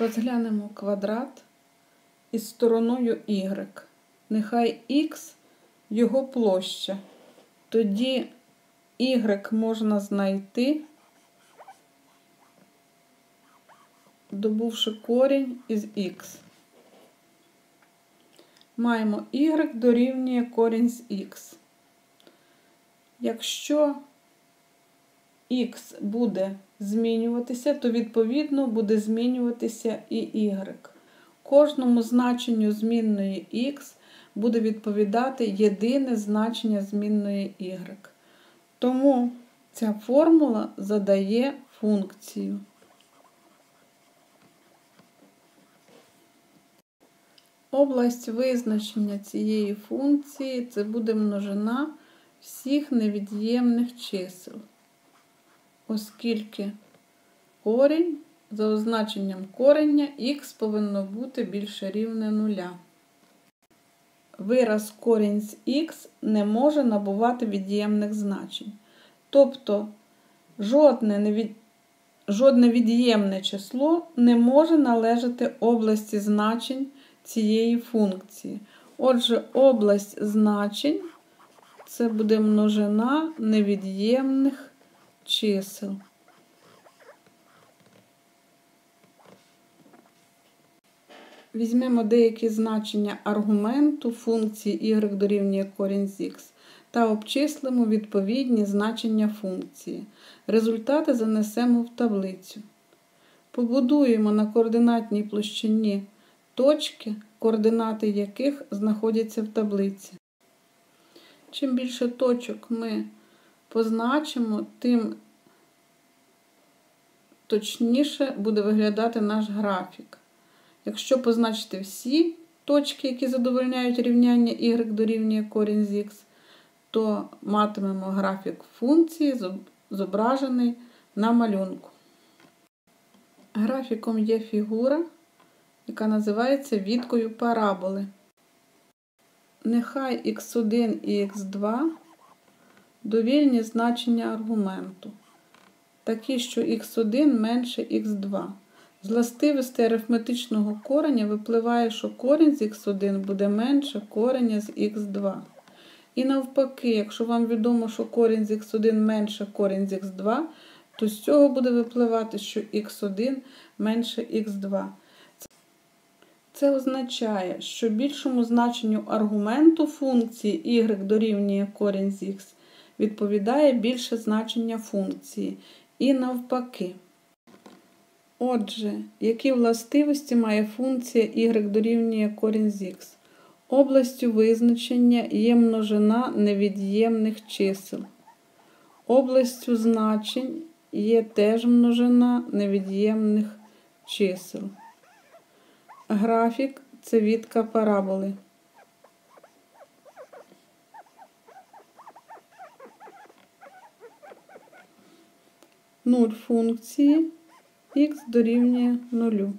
Розглянемо квадрат із стороною y. Нехай х його площа. Тоді y можна знайти, добувши корінь із х. Маємо y дорівнює корінь з х. Якщо х буде змінюватися, то відповідно буде змінюватися і y. Кожному значенню змінної х буде відповідати єдине значення змінної y. Тому ця формула задає функцію. Область визначення цієї функції це буде множина всіх невід'ємних чисел, оскільки корінь за означенням корення х повинно бути більше рівне нуля. Вираз корінь з х не може набувати від'ємних значень. Тобто жодне, невід... жодне від'ємне число не може належати області значень цієї функції. Отже, область значень це буде множина невід'ємних чисел. Візьмемо деякі значення аргументу функції y дорівнює корінь з х та обчислимо відповідні значення функції. Результати занесемо в таблицю. Побудуємо на координатній площині точки, координати яких знаходяться в таблиці. Чим більше точок ми позначимо, тим точніше буде виглядати наш графік. Якщо позначити всі точки, які задовольняють рівняння y дорівнює корінь з х, то матимемо графік функції, зображений на малюнку. Графіком є фігура, яка називається відкою параболи. Нехай х1 і х2 довільні значення аргументу, такі, що х1 менше х2. З властивості арифметичного кореня випливає, що корінь з х1 буде менше кореня з х2. І навпаки, якщо вам відомо, що корінь з х1 менше корінь з х2, то з цього буде випливати, що х1 менше х2. Це означає, що більшому значенню аргументу функції y дорівнює корінь з х відповідає більше значення функції. І навпаки. Отже, які властивості має функція y дорівнює корінь з х? Областю визначення є множина невід'ємних чисел. Областю значень є теж множина невід'ємних чисел. Графік це відка параболи. Нуль функції х дорівнює нулю.